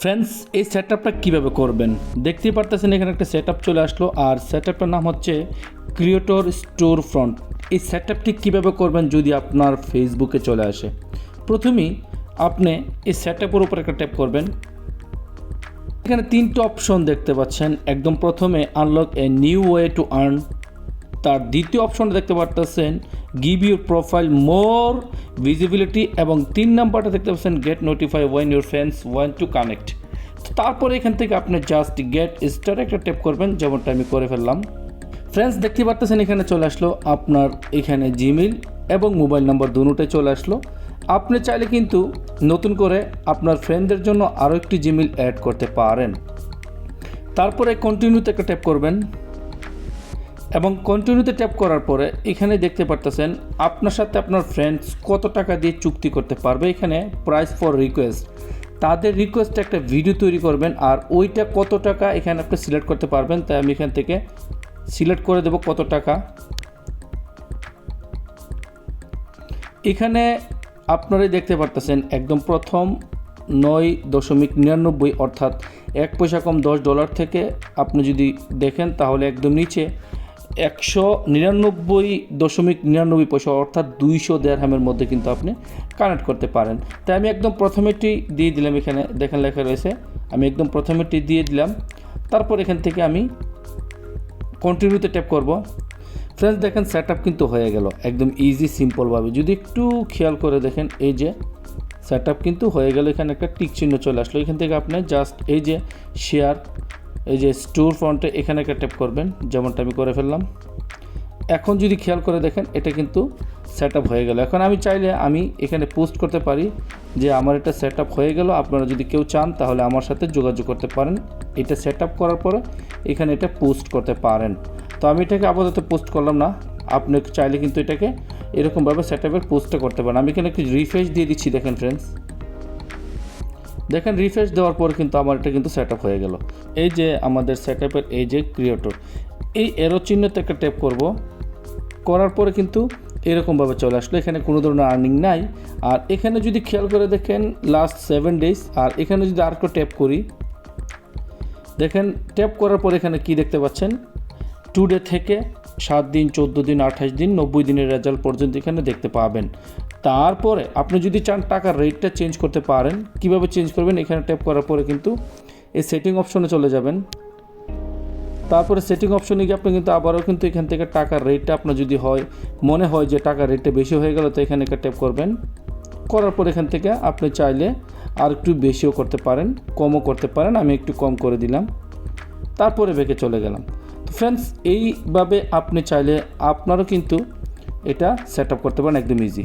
Friends এই set আপটা কীভাবে করবেন? দেখতেই পারতেছেন এখানে একটা সেট চলে আসলো, আর সেট আপটার নাম হচ্ছে ক্রিয়েটর স্টোর ফ্রন্ট এই সেট আপটি কীভাবে করবেন যদি আপনার ফেসবুকে চলে আসে? প্রথমেই আপনি এই সেট আপের উপর একটা ট্যাপ করবেন। এখানে তিনটে অপশন দেখতে পাচ্ছেন। একদম প্রথমে unlock a new way to earn তার দ্বিতীয় অপশনটা দেখতে পারতেছেন give your profile more visibility এবং তিন নাম্বারটা দেখতে পাচ্ছেন get notify when your friends want to connect তারপরে এখান থেকে আপনি জাস্ট গেট স্টার একটা ট্যাপ করবেন, যেমনটা আমি করে ফেললাম। ফ্রেন্ডস দেখতে পারতেছেন, এখানে চলে আসলো আপনার এখানে জিমেল এবং মোবাইল নাম্বার দুটোই চলে আসলো। আপনি চাইলে কিন্তু নতুন করে আপনার ফ্রেন্ডদের জন্য আরও একটি জিমেল অ্যাড করতে পারেন। তারপরে কন্টিনিউতে একটা ট্যাপ করবেন। এবং কন্টিনিউতে ট্যাপ করার পরে এখানে দেখতে পারতেছেন আপনার সাথে আপনার ফ্রেন্ডস কত টাকা দিয়ে চুক্তি করতে পারবে এখানে প্রাইস ফর রিকোয়েস্ট তাদের রিকোয়েস্টে একটা ভিডিও তৈরি করবেন আর ওইটা কত টাকা এখানে আপনি সিলেক্ট করতে পারবেন, তাই আমি এখান থেকে সিলেক্ট করে দেব কত টাকা। এখানে আপনারাই দেখতে পারতেছেন একদম প্রথম নয় দশমিক নিরানব্বই অর্থাৎ এক পয়সা কম দশ ডলার থেকে আপনি যদি দেখেন তাহলে একদম নিচে। একশো নিরানব্বই দশমিক নিরানব্বই পয়সা, অর্থাৎ দুইশো দেড়হামের মধ্যে কিন্তু আপনি কানেক্ট করতে পারেন। তাই আমি একদম প্রথমেটি দিয়ে দিলাম এখানে, দেখেন লেখা রয়েছে, আমি একদম প্রথমেটি দিয়ে দিলাম। তারপর এখান থেকে আমি কন্টিনিউতে ট্যাপ করব। ফ্রেন্ডস দেখেন সেট কিন্তু হয়ে গেল, একদম ইজি সিম্পলভাবে যদি একটু খেয়াল করে দেখেন, এই যে সেট কিন্তু হয়ে গেল, এখানে একটা টিক চিহ্ন চলে আসলো। এখান থেকে আপনি জাস্ট এই যে শেয়ার এই যে স্টোর ফ্রন্টে এখানে একটা ট্যাপ করবেন, যেমনটা আমি করে ফেললাম। এখন যদি খেয়াল করে দেখেন, এটা কিন্তু সেট হয়ে গেল। এখন আমি চাইলে আমি এখানে পোস্ট করতে পারি যে আমার এটা সেট হয়ে গেল। আপনারা যদি কেউ চান, তাহলে আমার সাথে যোগাযোগ করতে পারেন। এটা সেট করার পরে এখানে এটা পোস্ট করতে পারেন। তো আমি এটাকে আপাতত পোস্ট করলাম না। আপনি চাইলে কিন্তু এটাকে এরকমভাবে সেট পোস্টটা করতে পারেন। আমি এখানে একটু রিফ্রেশ দিয়ে দিচ্ছি, দেখেন ফ্রেন্ডস দেখেন রিফ্রেশ দেওয়ার পর কিন্তু আমার এটা কিন্তু সেট হয়ে গেল। এই যে আমাদের সেট এই যে ক্রিয়েটর এই এরো চিহ্নতে একটা ট্যাপ করব। করার পরে কিন্তু এরকমভাবে চলে আসলো। এখানে কোনো ধরনের আর্নিং নাই। আর এখানে যদি খেয়াল করে দেখেন লাস্ট সেভেন ডেজ আর এখানে যদি আর একটু ট্যাপ করি, দেখেন ট্যাপ করার পর এখানে কি দেখতে পাচ্ছেন? টু ডে থেকে সাত দিন, চোদ্দ দিন, আঠাশ দিন, নব্বই দিনের রেজাল্ট পর্যন্ত এখানে দেখতে পাবেন। তারপরে আপনি যদি চান টাকার রেটটা চেঞ্জ করতে পারেন, কীভাবে চেঞ্জ করবেন এখানে ট্যাপ করার পরে কিন্তু এই সেটিং অপশনে চলে যাবেন। তারপরে সেটিং অপশনে গিয়ে আপনি কিন্তু আবারও কিন্তু এখান থেকে টাকার রেটটা আপনার যদি হয়, মনে হয় যে টাকার রেটটা বেশি হয়ে গেল, তো এখানে একটা ট্যাপ করবেন। করার পর এখান থেকে আপনি চাইলে আর একটু বেশিও করতে পারেন, কমও করতে পারেন, আমি একটু কম করে দিলাম। তারপরে বেঁকে চলে গেলাম। তো ফ্রেন্ডস এইভাবে আপনি চাইলে আপনারও কিন্তু এটা সেট করতে পারেন একদম ইজি